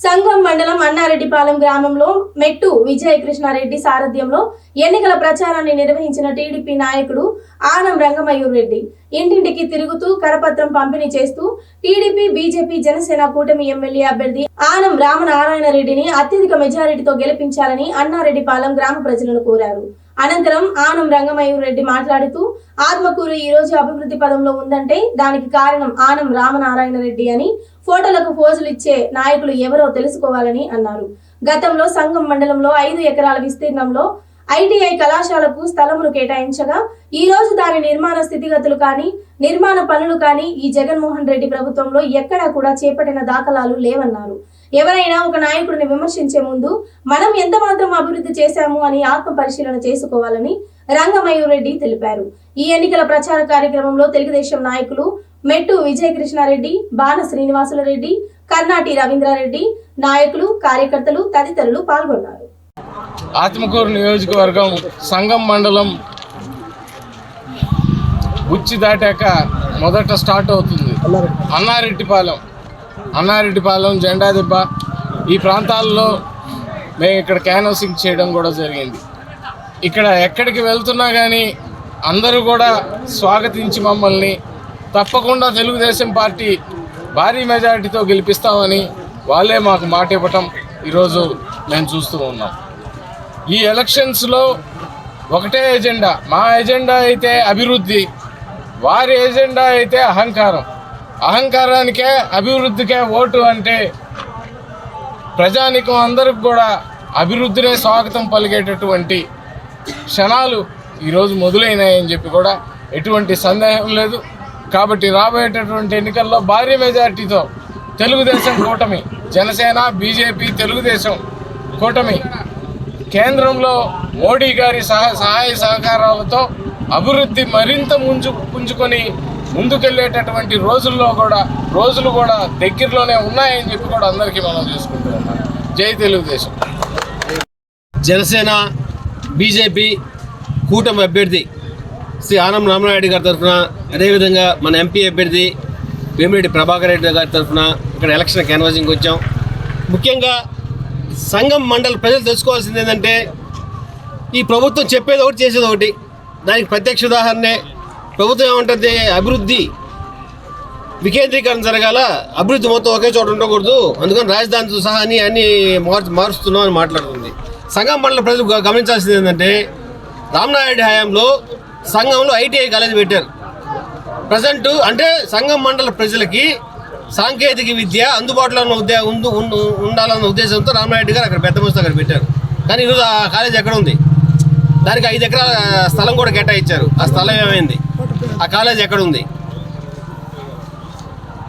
సంఘం మండలం అన్నారెడ్డిపాలెం గ్రామంలో మెట్టు విజయ కృష్ణారెడ్డి సారథ్యంలో ఎన్నికల ప్రచారాన్ని నిర్వహించిన టీడీపీ నాయకుడు ఆనం రంగమయూర్ రెడ్డి. ఇంటింటికి తిరుగుతూ కరపత్రం పంపిణీ చేస్తూ టీడీపీ బీజేపీ జనసేన కూటమి ఎమ్మెల్యే అభ్యర్థి ఆనం రామనారాయణ రెడ్డిని అత్యధిక మెజారిటీతో గెలిపించాలని అన్నారెడ్డిపాలెం గ్రామ ప్రజలను కోరారు. అనంతరం ఆనం రంగమయూర్ రెడ్డి మాట్లాడుతూ ఆత్మకూరు ఈ రోజు అభివృద్ధి పదంలో ఉందంటే దానికి కారణం ఆనం రామనారాయణ రెడ్డి అని ఫోటోలకు పోజులు ఇచ్చే నాయకులు ఎవరో తెలుసుకోవాలని అన్నారు. గతంలో సంఘం మండలంలో ఐదు ఎకరాల విస్తీర్ణంలో ఐటీఐ కళాశాలకు స్థలమును కేటాయించగా ఈ రోజు దాని నిర్మాణ స్థితిగతులు కానీ నిర్మాణ పనులు కానీ ఈ జగన్మోహన్ రెడ్డి ప్రభుత్వంలో ఎక్కడా కూడా చేపట్టిన దాఖలాలు లేవన్నారు. ఎవరైనా ఒక నాయకుడిని విమర్శించే ముందు మనం ఎంత మాత్రం అభివృద్ధి చేశాము అని ఆత్మ పరిశీలన చేసుకోవాలని రంగమయూర్ రెడ్డి తెలిపారు. ఈ ఎన్నికల ప్రచార కార్యక్రమంలో తెలుగుదేశం నాయకులు మెట్టు విజయకృష్ణారెడ్డి బాల శ్రీనివాసుల రెడ్డి కర్ణాటి రవీంద్రారెడ్డి నాయకులు కార్యకర్తలు తదితరులు పాల్గొన్నారు. ఆత్మకూరు నియోజకవర్గం సంగం మండలం బుచ్చి దాటాక మొదట స్టార్ట్ అవుతుంది. అన్నారెడ్డిపాలెం. అన్నారెడ్డిపాలెం జెండాదిబ్బ ఈ ప్రాంతాల్లో మేము ఇక్కడ క్యాన్వసింగ్ చేయడం కూడా జరిగింది. ఇక్కడ ఎక్కడికి వెళ్తున్నా కానీ అందరూ కూడా స్వాగతించి మమ్మల్ని తప్పకుండా తెలుగుదేశం పార్టీ భారీ మెజారిటీతో గెలిపిస్తామని వాళ్ళే మాకు మాట ఇవ్వటం ఈరోజు మేము చూస్తూ ఉన్నాం. ఈ ఎలక్షన్స్లో ఒకటే ఎజెండా మా ఎజెండా అయితే అభివృద్ధి వారి ఎజెండా అయితే అహంకారం. అహంకారానికే అభివృద్ధికే ఓటు అంటే ప్రజానికం అందరికి కూడా అభివృద్ధినే స్వాగతం పలికేటటువంటి క్షణాలు ఈరోజు మొదలైనాయని చెప్పి కూడా ఎటువంటి సందేహం లేదు. కాబట్టి రాబోయేటటువంటి ఎన్నికల్లో భారీ మెజార్టీతో తెలుగుదేశం కూటమి జనసేన బీజేపీ తెలుగుదేశం కూటమి కేంద్రంలో మోడీ గారి సహ సహాయ సహకారాలతో అభివృద్ధి మరింత ముంచు పుంజుకొని ముందుకెళ్ళేటటువంటి రోజుల్లో కూడా రోజులు కూడా దగ్గరలోనే ఉన్నాయని చెప్పి కూడా అందరికీ మనం చేసుకుంటూ ఉన్నాం జై తెలుగుదేశం. జనసేన బీజేపీ కూటమి అభ్యర్థి శ్రీ ఆనం రామనాయుడు గారి తరఫున అదేవిధంగా మన ఎంపీ అభ్యర్థి వేమిరెడ్డి ప్రభాకర్ రెడ్డి గారి తరఫున ఇక్కడ ఎలక్షన్ క్యాన్వాసింగ్ వచ్చాం. ముఖ్యంగా సంఘం మండల ప్రజలు తెలుసుకోవాల్సింది ఏంటంటే ఈ ప్రభుత్వం చెప్పేది ఒకటి చేసేది ఒకటి. దానికి ప్రత్యక్ష ఉదాహరణే ప్రభుత్వం ఏమంటుంది? అభివృద్ధి. వికేంద్రీకరణ జరగాల అభివృద్ధి మొత్తం ఒకే చోట ఉండకూడదు. అందుకని రాజధానితో సహా అని అన్ని మార్ మారుస్తున్నాం అని మాట్లాడుతుంది. సంఘం మండల ప్రజలు గమనించాల్సింది ఏంటంటే రామనాయుడు హయాంలో సంఘంలో ఐటీఐ కాలేజ్ పెట్టారు. ప్రజెంట్ అంటే సంఘం మండల ప్రజలకి సాంకేతిక విద్య అందుబాటులో ఉన్న ఉద్దే ఉండు ఉండాలన్న ఉద్దేశంతో రామనాయుడు గారు అక్కడ పెద్ద మస్తు అక్కడ పెట్టారు. కానీ ఈరోజు ఆ కాలేజ్ ఎక్కడ ఉంది? దానికి ఐదు ఎకరాల స్థలం కూడా కేటాయించారు. ఆ స్థలం ఏమైంది? ఆ కాలేజ్ ఎక్కడ ఉంది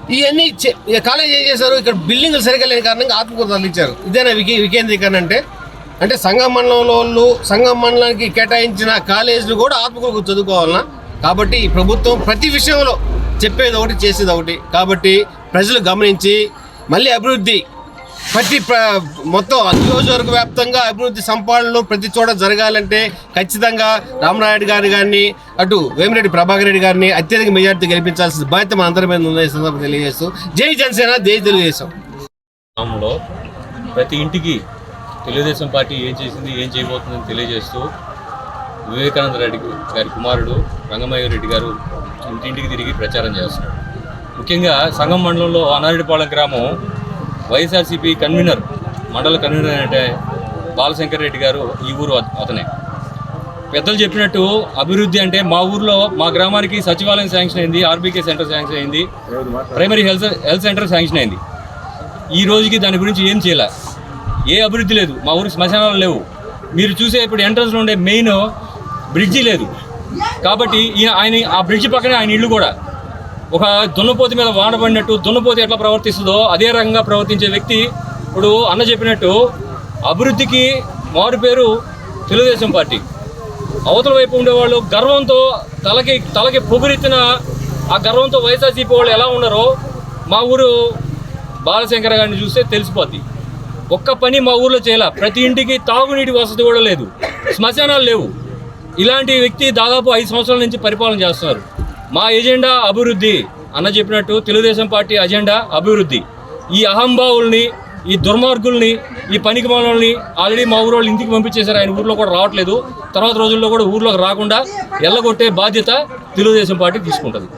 ఇవన్నీ చే- కాలేజ్ ఏం చేశారు? ఇక్కడ బిల్డింగ్లు సరిగ్గా లేని కారణంగా ఆత్మకూరు తరలించారు. ఇదేనా వికే వికేంద్రీకరణ అంటే? అంటే సంఘం మండలంలో వాళ్ళు సంఘం మండలానికి కేటాయించిన కాలేజీలు కూడా ఆత్మకూరు చదువుకోవాలన్నా కాబట్టి ఈ ప్రభుత్వం ప్రతి విషయంలో చెప్పేది ఒకటి చేసేది ఒకటి. కాబట్టి ప్రజలు గమనించి మళ్ళీ అభివృద్ధి ప్రతి ప్ర మొత్తం నియోజకవర్గ వ్యాప్తంగా అభివృద్ధి సంపాదనలు ప్రతి చోట జరగాలంటే ఖచ్చితంగా రామనాయుడు గారి గారిని అటు వేమిరెడ్డి ప్రభాకర్ రెడ్డి గారిని అత్యధిక మెజార్టీ గెలిపించాల్సిన బాధ్యత మన అందరి మీద ఉందని సందర్భం తెలియజేస్తూ జై జనసేన జై తెలుగుదేశం. గ్రామంలో ప్రతి ఇంటికి తెలుగుదేశం పార్టీ ఏం చేసింది ఏం చేయబోతుందని తెలియజేస్తూ వివేకానంద రెడ్డి గారి కుమారుడు రంగమయ్య రెడ్డి గారు ఇంటింటికి తిరిగి ప్రచారం చేస్తున్నారు. ముఖ్యంగా సంగం మండలంలో అనారెడ్డిపాలెం గ్రామం వైఎస్ఆర్సీపీ కన్వీనర్ మండల కన్వీనర్ అంటే బాలశంకర్ రెడ్డి గారు ఈ ఊరు అతనే. పెద్దలు చెప్పినట్టు అభివృద్ధి అంటే మా ఊర్లో మా గ్రామానికి సచివాలయం శాంక్షన్ అయింది ఆర్బీకే సెంటర్ శాంక్షన్ అయింది primary health health centre sanction అయింది. ఈ రోజుకి దాని గురించి ఏం చేయాల? ఏ అభివృద్ధి లేదు మా ఊరికి శ్మశానాలు లేవు. మీరు చూసే ఇప్పుడు ఎంట్రన్స్లో ఉండే మెయిన్ బ్రిడ్జి లేదు. కాబట్టి ఈయన ఆయన ఆ బ్రిడ్జి పక్కనే ఆయన ఇల్లు కూడా. ఒక దున్నపోతి మీద వాడబడినట్టు దున్నపోతి ఎట్లా ప్రవర్తిస్తుందో అదే రకంగా ప్రవర్తించే వ్యక్తి ఇప్పుడు అన్న చెప్పినట్టు అభివృద్ధికి మారు పేరు తెలుగుదేశం పార్టీ. అవతల వైపు ఉండేవాళ్ళు గర్వంతో తలకి తలకి పొగురెత్తిన ఆ గర్వంతో వైఎస్ఆర్సీపీ వాళ్ళు ఎలా ఉన్నారో మా ఊరు బాలశంకర్ గారిని చూస్తే తెలిసిపోద్ది. ఒక్క పని మా ఊర్లో చేయాల? ప్రతి ఇంటికి తాగునీటి వసతి కూడా లేదు. శ్మశానాలు లేవు. ఇలాంటి వ్యక్తి దాదాపు ఐదు సంవత్సరాల నుంచి పరిపాలన చేస్తున్నారు. మా ఎజెండా అభివృద్ధి అన్న చెప్పినట్టు తెలుగుదేశం పార్టీ అజెండా అభివృద్ధి. ఈ అహంభావుల్ని ఈ దుర్మార్గుల్ని ఈ పనికి మనల్ని ఆల్రెడీ మా ఊరు వాళ్ళు ఇంటికి పంపించేశారు. ఆయన ఊర్లో కూడా రావట్లేదు. తర్వాత రోజుల్లో కూడా ఊర్లోకి రాకుండా ఎల్లగొట్టే బాధ్యత తెలుగుదేశం పార్టీ తీసుకుంటుంది.